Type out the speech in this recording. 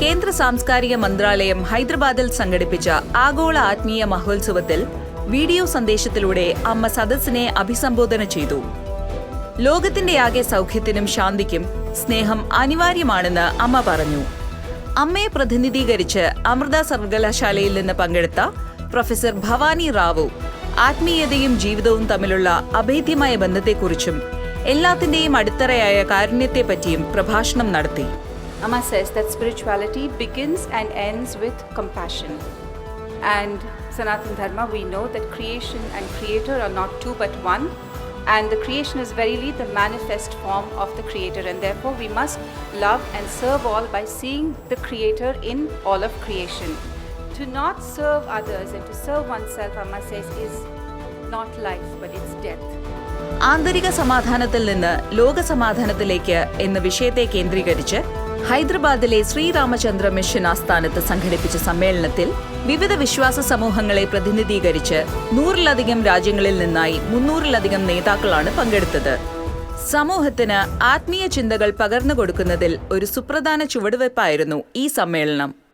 കേന്ദ്ര സാംസ്കാരിക മന്ത്രാലയം ഹൈദരാബാദിൽ സംഘടിപ്പിച്ച ആഗോള ആത്മീയ മഹോത്സവത്തിൽ വീഡിയോ സന്ദേശത്തിലൂടെ അമ്മ സദസ്സിനെ അഭിസംബോധന ചെയ്തു. ലോകത്തിന്റെ ആകെ സൗഖ്യത്തിനും ശാന്തിക്കും സ്നേഹം അനിവാര്യമാണെന്ന് അമ്മ പറഞ്ഞു. അമ്മയെ പ്രതിനിധീകരിച്ച് അമൃത സർവകലാശാലയിൽ നിന്ന് പങ്കെടുത്ത പ്രൊഫസർ ഭവാനി റാവു ആത്മീയതയും ജീവിതവും തമ്മിലുള്ള അഭേദ്യമായ ബന്ധത്തെക്കുറിച്ചും എല്ലാത്തിന്റെയും അടിത്തറയായ കാരുണ്യത്തെപ്പറ്റിയും പ്രഭാഷണം നടത്തി. Amma says that spirituality begins and ends with compassion. And Sanatan Dharma, we know that creation and creator are not two but one. And the creation is verily the manifest form of the creator. And therefore, we must love and serve all by seeing the creator in all of creation. To not serve others and to serve oneself, Amma says, is not life, but it's death. ആന്തരിക സമാധാനത്തിൽ നിന്ന് ലോക സമാധാനത്തിലേക്ക് എന്ന വിഷയത്തെ കേന്ദ്രീകരിച്ച് ഹൈദരാബാദിലെ Sri Ramachandra mission ആസ്ഥാനത്ത് സംഘടിപ്പിച്ച സമ്മേളനത്തിൽ വിവിധ വിശ്വാസ സമൂഹങ്ങളെ പ്രതിനിധീകരിച്ച് നൂറിലധികം രാജ്യങ്ങളിൽ നിന്നായി മുന്നൂറിലധികം നേതാക്കളാണ് പങ്കെടുത്തത്. സമൂഹത്തിന് ആത്മീയ ചിന്തകൾ പകർന്നു കൊടുക്കുന്നതിൽ ഒരു സുപ്രധാന ചുവടുവയ്പായിരുന്നു ഈ സമ്മേളനം.